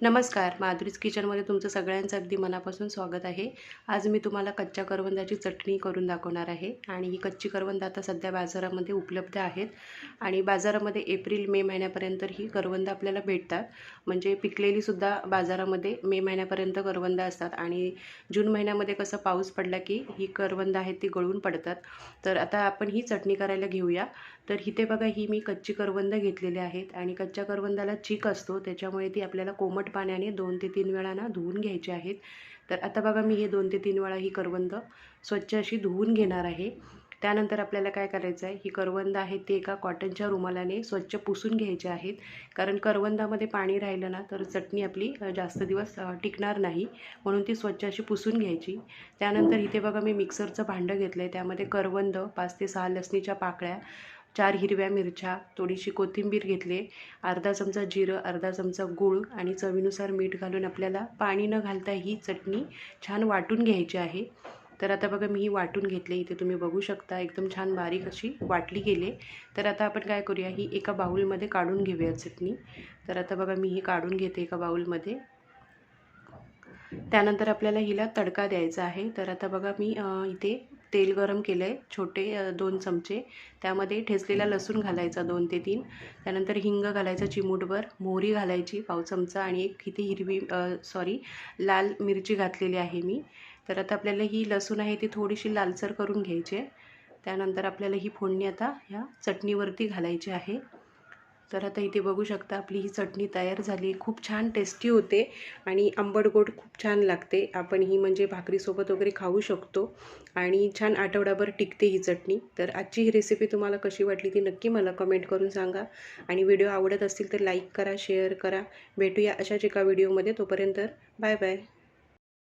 नमस्कार माधुरीज किचनमध्ये तुमचं सगळ्यांचं अगदी मनापासून स्वागत आहे. आज मी तुम्हाला कच्च्या करवंदाची चटणी करून दाखवणार आहे आणि ही कच्ची करवंद आता सध्या बाजारामध्ये उपलब्ध आहेत आणि बाजारामध्ये एप्रिल मे महिन्यापर्यंत ही करवंद आपल्याला भेटतात. म्हणजे पिकलेलीसुद्धा बाजारामध्ये मे महिन्यापर्यंत करवंद असतात आणि जून महिन्यामध्ये कसं पाऊस पडला की ही करवंद आहेत ती गळून पडतात. तर आता आपण ही चटणी करायला घेऊया. तर इथे बघा ही मी कच्ची करवंद घेतलेली आहेत आणि कच्च्या करवंदाला चीक असतो त्याच्यामुळे ती आपल्याला कोमट पाण्याने दोन ते तीन वेळा ना धुवून घ्यायचे आहेत. तर आता बघा मी हे दोन ते तीन वेळा ही करवंद स्वच्छ अशी धुवून घेणार आहे. त्यानंतर आपल्याला काय करायचं आहे? ही करवंद आहे ते एका कॉटनच्या रुमालाने स्वच्छ पुसून घ्यायचे आहेत. कारण करवंदामध्ये पाणी राहिलं ना तर चटणी आपली जास्त दिवस टिकणार नाही. म्हणून ती स्वच्छ अशी पुसून घ्यायची. त्यानंतर इथे बघा मी मिक्सरचं भांडं घेतलं आहे त्यामध्ये करवंद पाच ते सहा लसणीच्या पाकळ्या चार हिरव्या मिरच्या थोडीशी कोथिंबीर घेतली अर्धा चमचा जिरं अर्धा चमचा गूळ आणि चवीनुसार मीठ घालून आपल्याला पाणी न घालता ही चटणी छान वाटून घ्यायची आहे. तर आता बघा मी ही वाटून घेतली. इथे तुम्ही बघू शकता एकदम छान बारीक अशी वाटली गेली. तर आता आपण काय करूया ही एका बाऊलमध्ये काढून घेऊया चटणी. तर आता बघा मी ही काढून घेते एका बाऊलमध्ये त्यानंतर आपल्याला हिला तडका द्यायचा आहे. तर आता बघा मी इथे तेल गरम केलं आहे छोटे दोन चमचे. त्यामध्ये ठेचलेला लसूण घालायचा दोन ते तीन. त्यानंतर हिंग घालायचा चिमूटभर मोहरी घालायची पाव चमचा आणि एक इथे हिरवी सॉरी लाल मिरची घातलेली आहे मी. तर आता आपल्याला ही लसूण आहे ती थोडीशी लालसर करून घ्यायची आहे. त्यानंतर आपल्याला ही फोडणी आता ह्या चटणीवरती घालायची आहे. तर आता इथे बघू शकता आपली ही चटणी तयार झाली. खूप छान टेस्टी होते आणि आंबट गोड खूप छान लागते. आपण ही म्हणजे भाकरीसोबत वगैरे खाऊ शकतो आणि छान आठवडाभर टिकते ही चटणी. तर आजची ही रेसिपी तुम्हाला कशी वाटली ती नक्की मला कमेंट करून सांगा. आणि व्हिडिओ आवडत असतील तर लाईक करा शेअर करा. भेटूया अशाच एका व्हिडिओमध्ये तोपर्यंत बाय बाय